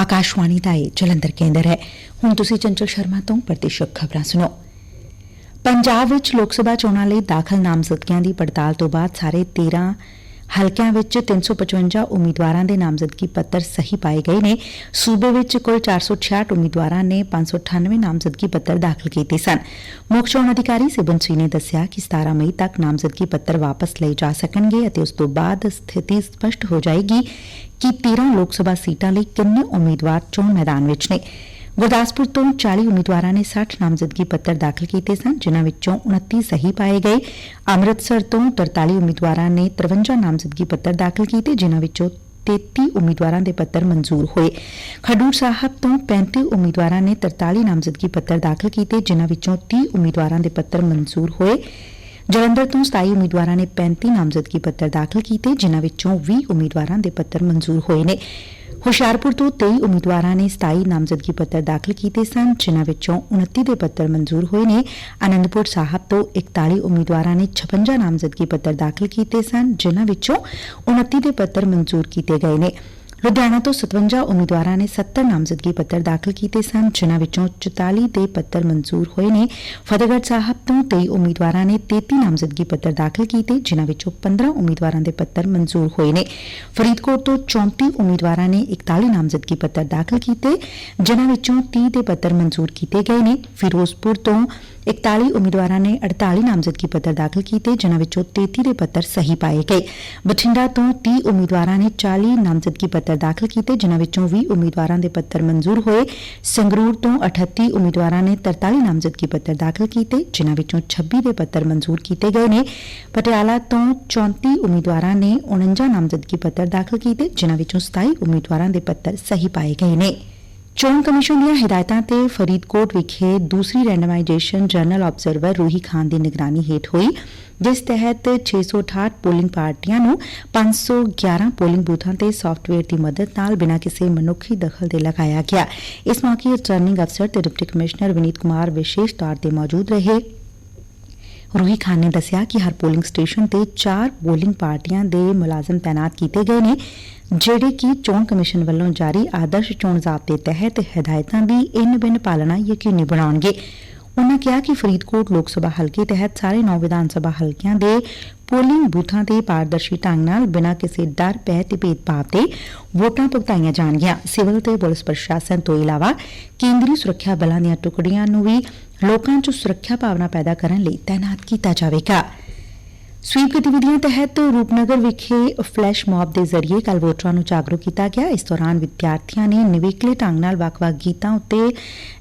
ਆਕਾਸ਼ਵਾਣੀ ਦਾ ਇਹ ਜਲੰਧਰ ਕੇਂਦਰ ਹੈ ਹੁਣ ਤੁਸੀਂ ਚੰਚਲ ਸ਼ਰਮਾ ਤੋਂ ਪ੍ਰਤੀਸ਼ਤ ਖਬਰਾਂ ਸੁਣੋ ਪੰਜਾਬ ਵਿੱਚ ਲੋਕ ਸਭਾ ਚੋਣਾਂ ਲਈ ਦਾਖਲ ਨਾਮਜ਼ਦਗੀਆਂ ਦੀ ਪੜਤਾਲ ਤੋਂ ਬਾਅਦ ਸਾਰੇ 13 ਹਲਕਿਆਂ ਵਿੱਚ 355 ਉਮੀਦਵਾਰਾਂ ਦੇ ਨਾਮਜ਼ਦਗੀ ਪੱਤਰ ਸਹੀ ਪਾਏ ਗਏ ਨੇ। ਸੂਬੇ ਵਿੱਚ ਕੁੱਲ 466 ਉਮੀਦਵਾਰਾਂ ਨੇ 598 ਨਾਮਜ਼ਦਗੀ ਪੱਤਰ ਦਾਖਲ ਕੀਤੇ ਸਨ। ਮੁੱਖ ਚੋਣ ਅਧਿਕਾਰੀ ਸਿਬਨ ਸਿੰਘ ਨੇ ਦੱਸਿਆ ਕਿ 17 ਮਈ ਤੱਕ ਨਾਮਜ਼ਦਗੀ ਪੱਤਰ ਵਾਪਸ ਲਏ ਜਾ ਸਕਣਗੇ ਅਤੇ ਉਸ ਤੋਂ ਬਾਅਦ ਸਥਿਤੀ ਸਪਸ਼ਟ ਹੋ ਜਾਏਗੀ ਕਿ 13 ਲੋਕ ਸਭਾ ਸੀਟਾਂ ਲਈ ਕਿੰਨੇ ਉਮੀਦਵਾਰ ਚੋਣ ਮੈਦਾਨ ਵਿੱਚ ਨੇ। ਗੁਰਦਾਸਪੁਰ ਤੋਂ 40 ਉਮੀਦਵਾਰਾਂ ਨੇ 60 ਨਾਮਜ਼ਦਗੀ ਪੱਤਰ ਦਾਖਲ ਕੀਤੇ ਸਨ, ਜਿਨ੍ਹਾਂ ਵਿੱਚੋਂ 29 ਸਹੀ ਪਾਏ ਗਏ। ਅੰਮ੍ਰਿਤਸਰ ਤੋਂ 43 ਉਮੀਦਵਾਰਾਂ ਨੇ 53 ਨਾਮਜ਼ਦਗੀ ਪੱਤਰ ਦਾਖਲ ਕੀਤੇ, ਜਿਨ੍ਹਾਂ ਵਿੱਚੋਂ 33 ਉਮੀਦਵਾਰਾਂ ਦੇ ਪੱਤਰ ਮਨਜ਼ੂਰ ਹੋਏ। ਖਡੂਰ ਸਾਹਿਬ ਤੋਂ 35 ਉਮੀਦਵਾਰਾਂ ਨੇ 43 ਨਾਮਜ਼ਦਗੀ ਪੱਤਰ ਦਾਖਲ ਕੀਤੇ, ਜਿਨ੍ਹਾਂ ਵਿੱਚੋਂ 30 ਉਮੀਦਵਾਰਾਂ ਦੇ ਪੱਤਰ ਮਨਜ਼ੂਰ ਹੋਏ। ਜਲੰਧਰ ਤੋਂ 27 ਉਮੀਦਵਾਰਾਂ ਨੇ 35 ਨਾਮਜ਼ਦਗੀ ਪੱਤਰ ਦਾਖਲ ਕੀਤੇ, ਜਿਨ੍ਹਾਂ ਵਿੱਚੋਂ 20 ਉਮੀਦਵਾਰਾਂ ਦੇ ਪੱਤਰ ਮਨਜ਼ੂਰ ਹੋਏ ਨੇ। ਹੁਸ਼ਿਆਰਪੁਰ ਤੋਂ 23 ਉਮੀਦਵਾਰਾਂ ਨੇ 27 ਨਾਮਜ਼ਦਗੀ ਪੱਤਰ ਦਾਖਲ ਕੀਤੇ ਸਨ, ਜਿਨ੍ਹਾਂ ਵਿੱਚੋਂ 29 ਦੇ ਪੱਤਰ ਮਨਜ਼ੂਰ ਹੋਏ ਨੇ। ਆਨੰਦਪੁਰ ਸਾਹਿਬ ਤੋਂ 41 ਉਮੀਦਵਾਰਾਂ ਨੇ 56 ਨਾਮਜ਼ਦਗੀ ਪੱਤਰ ਦਾਖਲ ਕੀਤੇ ਸਨ, ਜਿਨ੍ਹਾਂ ਵਿੱਚੋਂ 29 ਦੇ ਪੱਤਰ ਮਨਜ਼ੂਰ ਕੀਤੇ ਗਏ ਨੇ। ਲੁਧਿਆਣਾ ਤੋਂ 57 ਉਮੀਦਵਾਰਾਂ ਨੇ 70 ਨਾਮਜ਼ਦਗੀ ਪੱਤਰ ਦਾਖਲ ਕੀਤੇ ਸਨ, ਜਿਨ੍ਹਾਂ ਵਿੱਚੋਂ 44 ਦੇ ਪੱਤਰ ਮਨਜ਼ੂਰ ਹੋਏ ਨੇ। ਫਤਿਹਗੜ੍ਹ ਸਾਹਿਬ ਤੋਂ 23 ਉਮੀਦਵਾਰਾਂ ਨੇ 33 ਨਾਮਜ਼ਦਗੀ ਪੱਤਰ ਦਾਖਲ ਕੀਤੇ, ਜਿਨ੍ਹਾਂ ਵਿੱਚੋਂ 15 ਉਮੀਦਵਾਰਾਂ ਦੇ ਪੱਤਰ ਮਨਜ਼ੂਰ ਹੋਏ ਨੇ। ਫਰੀਦਕੋਟ ਤੋਂ 34 ਉਮੀਦਵਾਰਾਂ ਨੇ 41 ਨਾਮਜ਼ਦਗੀ ਪੱਤਰ ਦਾਖਲ ਕੀਤੇ, ਜਿਨ੍ਹਾਂ ਵਿੱਚੋਂ 30 ਦੇ ਪੱਤਰ ਮਨਜ਼ੂਰ ਕੀਤੇ ਗਏ ਨੇ। ਫਿਰੋਜ਼ਪੁਰ ਤੋਂ 41 ਉਮੀਦਵਾਰਾਂ ਨੇ 48 ਨਾਮਜ਼ਦਗੀ ਪੱਤਰ ਦਾਖਲ ਕੀਤੇ, ਜਿਨ੍ਹਾਂ ਵਿੱਚੋਂ 33 ਦੇ ਪੱਤਰ ਸਹੀ ਪਾਏ ਗਏ। ਬਠਿੰਡਾ ਤੋਂ 30 ਉਮੀਦਵਾਰਾਂ ਨੇ 40 ਨਾਮਜ਼ਦਗੀ ਪੱਤਰ ਦਾਖਲ ਕੀਤੇ, ਜਿਨ੍ਹਾਂ ਵਿੱਚੋਂ 20 ਉਮੀਦਵਾਰਾਂ ਦੇ ਪੱਤਰ ਮਨਜ਼ੂਰ ਹੋਏ। ਸੰਗਰੂਰ ਤੋਂ 38 ਉਮੀਦਵਾਰਾਂ ਨੇ 43 ਨਾਮਜ਼ਦਗੀ ਪੱਤਰ ਦਾਖਲ ਕੀਤੇ, ਜਿਨ੍ਹਾਂ ਵਿੱਚੋਂ 26 ਦੇ ਪੱਤਰ ਮਨਜ਼ੂਰ ਕੀਤੇ ਗਏ ਨੇ। ਪਟਿਆਲਾ ਤੋਂ 34 ਉਮੀਦਵਾਰਾਂ ਨੇ 49 ਨਾਮਜ਼ਦਗੀ ਪੱਤਰ ਦਾਖਲ ਕੀਤੇ, ਜਿਨ੍ਹਾਂ ਵਿੱਚੋਂ 27 ਉਮੀਦਵਾਰਾਂ ਦੇ ਪੱਤਰ ਸਹੀ ਪਾਏ ਗਏ ਨੇ। ਚੋਣ ਕਮਿਸ਼ਨ ਦੀਆਂ ਹਦਾਇਤਾਂ ਤੇ ਫਰੀਦਕੋਟ ਵਿਖੇ ਦੂਸਰੀ randomization general observer Roohi Khan ਦੀ ਨਿਗਰਾਨੀ ਹੇਠ ਹੋਈ, ਜਿਸ ਤਹਿਤ 668 ਪੋਲਿੰਗ ਪਾਰਟੀਆਂ ਨੂੰ 511 ਪੋਲਿੰਗ ਬੂਥਾਂ ਤੇ ਸਾਫਟਵੇਅਰ ਦੀ ਮਦਦ ਨਾਲ ਬਿਨਾਂ ਕਿਸੇ ਮਨੁੱਖੀ ਦਖਲ ਦੇ ਲਗਾਇਆ ਗਿਆ। ਇਸ ਮੌਕੇ ਰਿਟਰਨਿੰਗ ਅਫਸਰ ਤੇ ਡਿਪਟੀ ਕਮਿਸ਼ਨਰ ਵਿਨੀਤ ਕੁਮਾਰ ਵਿਸ਼ੇਸ਼ ਤੌਰ ਤੇ ਮੌਜੂਦ ਰਹੇ। ਰੂਹੀ ਖਾਨ ਨੇ ਦੱਸਿਆ ਕਿ ਹਰ ਪੋਲਿੰਗ ਸਟੇਸ਼ਨ ਤੇ ਚਾਰ ਪੋਲਿੰਗ ਪਾਰਟੀਆਂ ਦੇ ਮੁਲਾਜ਼ਮ ਤਾਇਨਾਤ ਕੀਤੇ ਗਏ ਨੇ, ਜਿਹੜੇ ਕਿ ਚੋਣ ਕਮਿਸ਼ਨ ਵੱਲੋਂ ਜਾਰੀ ਆਦਰਸ਼ ਚੋਣ ਜ਼ਾਬਤੇ ਤਹਿਤ ਹਦਾਇਤਾਂ ਦੀ ਇਨ ਬਿਨ ਪਾਲਣਾ ਯਕੀਨੀ ਬਣਾਉਣਗੇ। ਉਨ੍ਹਾਂ ਕਿਹਾ ਕਿ ਫਰੀਦਕੋਟ ਲੋਕ ਸਭਾ ਹਲਕੇ ਤਹਿਤ ਸਾਰੇ 9 ਵਿਧਾਨ ਸਭਾ ਹਲਕਿਆਂ ਦੇ ਪੋਲਿੰਗ ਬੂਥਾਂ ਤੇ ਪਾਰਦਰਸ਼ੀ ਢੰਗ ਨਾਲ ਬਿਨਾਂ ਕਿਸੇ ਡਰ ਪੈ ਤੇ ਭੇਦਭਾਵ ਦੇ ਵੋਟਾਂ ਭੁਗਤਾਈਆਂ ਜਾਣਗੀਆਂ। ਸਿਵਲ ਤੇ ਪੁਲਿਸ ਪ੍ਰਸ਼ਾਸਨ ਤੋਂ ਇਲਾਵਾ ਕੇਂਦਰੀ ਸੁਰੱਖਿਆ ਬਲਾਂ ਦੀਆਂ ਟੁਕੜੀਆਂ ਨੂੰ ਵੀ ਲੋਕਾਂ 'ਚ ਸੁਰੱਖਿਆ ਭਾਵਨਾ ਪੈਦਾ ਕਰਨ ਲਈ ਤਾਇਨਾਤ ਕੀਤਾ ਜਾਵੇਗਾ। ਸਵੀਪ ਗਤੀਵਿਧੀਆਂ ਤਹਿਤ ਰੂਪਨਗਰ ਵਿਖੇ ਫਲੈਸ਼ ਮੌਬ ਦੇ ਜ਼ਰੀਏ ਕੱਲ ਵੋਟਰਾਂ ਨੂੰ ਜਾਗਰੂਕ ਕੀਤਾ ਗਿਆ। ਇਸ ਦੌਰਾਨ ਵਿਦਿਆਰਥੀਆਂ ਨੇ ਨਿਵੇਕਲੇ ਢੰਗ ਨਾਲ ਵੱਖ-ਵੱਖ ਗੀਤਾਂ ਉੱਤੇ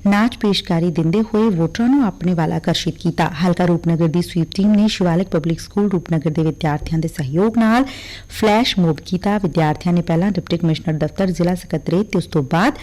ਨਾਚ ਪੇਸ਼ਕਾਰੀ ਦਿੰਦੇ ਹੋਏ ਵੋਟਰਾਂ ਨੂੰ ਆਪਣੇ ਵੱਲ ਆਕਰਸ਼ਿਤ ਕੀਤਾ। ਹਲਕਾ ਰੂਪਨਗਰ ਦੀ ਸਵੀਪ ਟੀਮ ਨੇ ਸ਼ਿਵਾਲਿਕ ਪਬਲਿਕ ਸਕੂਲ ਰੂਪਨਗਰ ਦੇ ਵਿਦਿਆਰਥੀਆਂ ਦੇ ਸਹਿਯੋਗ ਨਾਲ ਫਲੈਸ਼ ਮੌਬ ਕੀਤਾ। ਵਿਦਿਆਰਥੀਆਂ ਨੇ ਪਹਿਲਾਂ ਡਿਪਟੀ ਕਮਿਸ਼ਨਰ ਦਫ਼ਤਰ, ਜ਼ਿਲ੍ਹਾ ਸਕੱਤਰੇਤ ਤੇ ਉਸ ਤੋਂ ਬਾਅਦ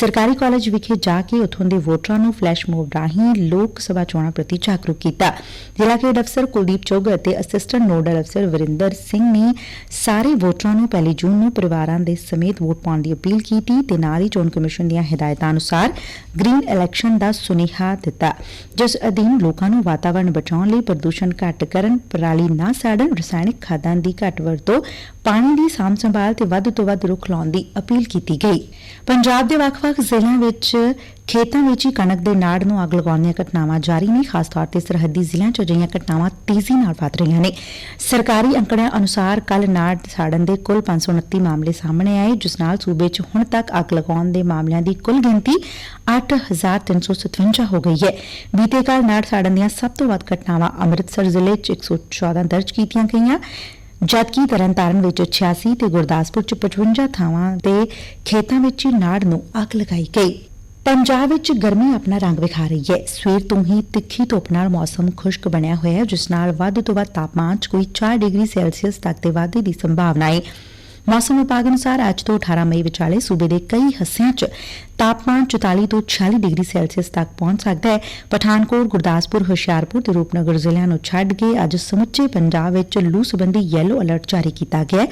ਸਰਕਾਰੀ ਕਾਲਜ ਵਿਖੇ ਜਾ ਕੇ ਉਥੋਂ ਦੇ ਵੋਟਰਾਂ ਨੂੰ ਫਲੈਸ਼ ਮੌਬ ਰਾਹੀਂ ਲੋਕ ਸਭਾ ਚੋਣਾਂ ਪ੍ਰਤੀ ਜਾਗਰੂਕ ਕੀਤਾ। ਜ਼ਿਲ੍ਹਾ ਖੇਡ ਅਫਸਰ ਕੁਲਦੀਪ ਚੋਗ ਅਤੇ ਅਸਿਸਟੈਂਟ ਨੋਡਲ ਅਫਸਰ ਵਰਿੰਦਰ ਸਿੰਘ ਨੇ ਸਾਰੇ ਵੋਟਰਾਂ ਨੂੰ ਪਹਿਲੀ ਜੂਨ ਨੂੰ ਪਰਿਵਾਰਾਂ ਦੇ ਸਮੇਤ ਵੋਟ ਪਾਉਣ ਦੀ ਅਪੀਲ ਕੀਤੀ ਤੇ ਨਾਲ ਹੀ ਚੋਣ ਕਮਿਸ਼ਨ ਦੀਆਂ ਹਦਾਇਤਾਂ ਅਨੁਸਾਰ ਗ੍ਰੀਨ ਇਲੈਕਸ਼ਨ ਦਾ ਸੁਨੇਹਾ ਦਿੱਤਾ, ਜਿਸ ਅਧੀਨ ਲੋਕਾਂ ਨੂੰ ਵਾਤਾਵਰਣ ਬਚਾਉਣ ਲਈ ਪ੍ਰਦੂਸ਼ਣ ਘੱਟ ਕਰਨ, ਪਰਾਲੀ ਨਾ ਸਾੜਨ, ਰਸਾਇਣਿਕ ਖਾਦਾਂ ਦੀ ਘੱਟ ਵਰਤੋਂ, ਪਾਣੀ ਦੀ ਸਾਂਭ ਸੰਭਾਲ ਤੇ ਵੱਧ ਤੋਂ ਵੱਧ ਰੁੱਖ ਲਾਉਣ ਦੀ ਅਪੀਲ ਕੀਤੀ ਗਈ। ਪੰਜਾਬ ਦੇ ਵੱਖ-ਵੱਖ ਜ਼ਿਲ੍ਹਿਆਂ ਵਿੱਚ ਖੇਤਾਂ ਵਿੱਚ ਹੀ ਕਣਕ ਦੇ ਨਾੜ ਨੂੰ ਅੱਗ ਲਗਾਉਣ ਦੀਆਂ ਘਟਨਾਵਾਂ ਜਾਰੀ ਨੇ, ਖਾਸ ਤੌਰ ਤੇ ਸਰਹੱਦੀ ਜ਼ਿਲ੍ਹਿਆਂ 'ਚ ਅਜਿਹੀਆਂ ਘਟਨਾਵਾਂ ਤੇਜ਼ੀ ਨਾਲ ਵੱਧ ਰਹੀਆਂ ਨੇ। ਸਰਕਾਰੀ ਅੰਕੜਿਆਂ ਅਨੁਸਾਰ ਕੱਲ ਨਾੜ ਸਾੜਨ ਦੇ ਕੁੱਲ 529 ਮਾਮਲੇ ਸਾਹਮਣੇ ਆਏ, ਜਿਸ ਨਾਲ ਸੂਬੇ 'ਚ ਹੁਣ ਤੱਕ ਅੱਗ ਲਗਾਉਣ ਦੇ ਮਾਮਲਿਆਂ ਦੀ ਕੁੱਲ ਗਿਣਤੀ 8357 ਹੋ ਗਈ ਹੈ। ਬੀਤੇ ਕੱਲ ਨਾੜ ਸਾੜਨ ਦੀਆਂ ਸਭ ਤੋਂ ਵੱਧ ਘਟਨਾਵਾਂ ਅੰਮ੍ਰਿਤਸਰ ਜ਼ਿਲ੍ਹੇ 'ਚ 114 ਦਰਜ ਕੀਤੀਆਂ ਗਈਆਂ, ਜਦਕਿ ਤਰਨਤਾਰਨ ਵਿੱਚ 86 ਤੇ ਗੁਰਦਾਸਪੁਰ 'ਚ 55 ਥਾਵਾਂ ਦੇ ਖੇਤਾਂ ਵਿੱਚ ਨਾੜ ਨੂੰ ਅੱਗ ਲਗਾਈ ਗਈ। ਪੰਜਾਬ ਵਿੱਚ ਗਰਮੀ ਆਪਣਾ ਰੰਗ ਵਿਖਾ ਰਹੀ ਹੈ। ਸਵੇਰ ਤੋਂ ਹੀ ਤਿੱਖੀ ਧੁੱਪ ਨਾਲ ਮੌਸਮ ਖੁਸ਼ਕ ਬਣਿਆ ਹੋਇਆ ਹੈ, ਜਿਸ ਨਾਲ ਵੱਧ ਤੋਂ ਵੱਧ ਤਾਪਮਾਨ 'ਚ ਕੋਈ 4 ਡਿਗਰੀ ਸੈਲਸੀਅਸ ਤੱਕ ਦੇ ਵਾਧੇ ਦੀ ਸੰਭਾਵਨਾ ਹੈ। ਮੌਸਮ ਵਿਭਾਗ ਅਨੁਸਾਰ ਅੱਜ ਤੋਂ 18 ਮਈ ਵਿਚਾਲੇ ਸੂਬੇ ਦੇ ਕਈ ਹਿੱਸਿਆਂ 'ਚ ਤਾਪਮਾਨ 44 ਤੋਂ 46 ਡਿਗਰੀ ਸੈਲਸੀਅਸ ਤੱਕ ਪਹੁੰਚ ਸਕਦਾ ਹੈ। ਪਠਾਨਕੋਟ, ਗੁਰਦਾਸਪੁਰ, ਹੁਸ਼ਿਆਰਪੁਰ ਤੇ ਰੂਪਨਗਰ ਜ਼ਿਲ੍ਹਿਆਂ ਨੂੰ ਛੱਡ ਕੇ ਅੱਜ ਸਮੁੱਚੇ ਪੰਜਾਬ ਵਿੱਚ ਲੂ ਸੰਬੰਧੀ ਯੈਲੋ ਅਲਰਟ ਜਾਰੀ ਕੀਤਾ ਗਿਆ ਹੈ।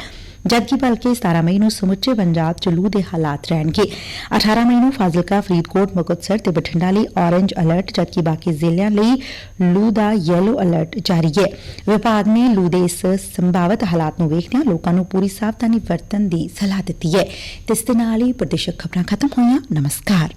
ਜਦਕਿ ਭਲਕੇ 17 ਮਈ ਨੂੰ ਸਮੁੱਚੇ ਪੰਜਾਬ 'ਚ ਲੂ ਦੇ ਹਾਲਾਤ ਰਹਿਣਗੇ। 18 ਮਈ ਨੂੰ ਫਾਜ਼ਿਲਕਾ, ਫਰੀਦਕੋਟ, ਮੁਕਤਸਰ ਤੇ ਬਠਿੰਡਾ ਲਈ ਔਰੇਂਜ ਅਲਰਟ ਜਦਕਿ ਬਾਕੀ ਜ਼ਿਲ੍ਹਿਆਂ ਲਈ ਲੂ ਦਾ ਯੈਲੋ ਅਲਰਟ ਜਾਰੀ ਹੈ। ਵਿਭਾਗ ਨੇ ਲੂ ਦੇ ਇਸ ਸੰਭਾਵਿਤ ਹਾਲਾਤ ਨੂੰ ਵੇਖਦਿਆਂ ਲੋਕਾਂ ਨੂੰ ਪੂਰੀ ਸਾਵਧਾਨੀ ਵਰਤਣ ਦੀ ਸਲਾਹ ਦਿੱਤੀ ਹੈ। ਤੇ ਇਸ ਦੇ ਨਾਲ ਹੀ ਪ੍ਰਦੇਸ਼ਕ ਖਬਰਾਂ ਖਤਮ ਹੋਈਆਂ। ਨਮਸਕਾਰ।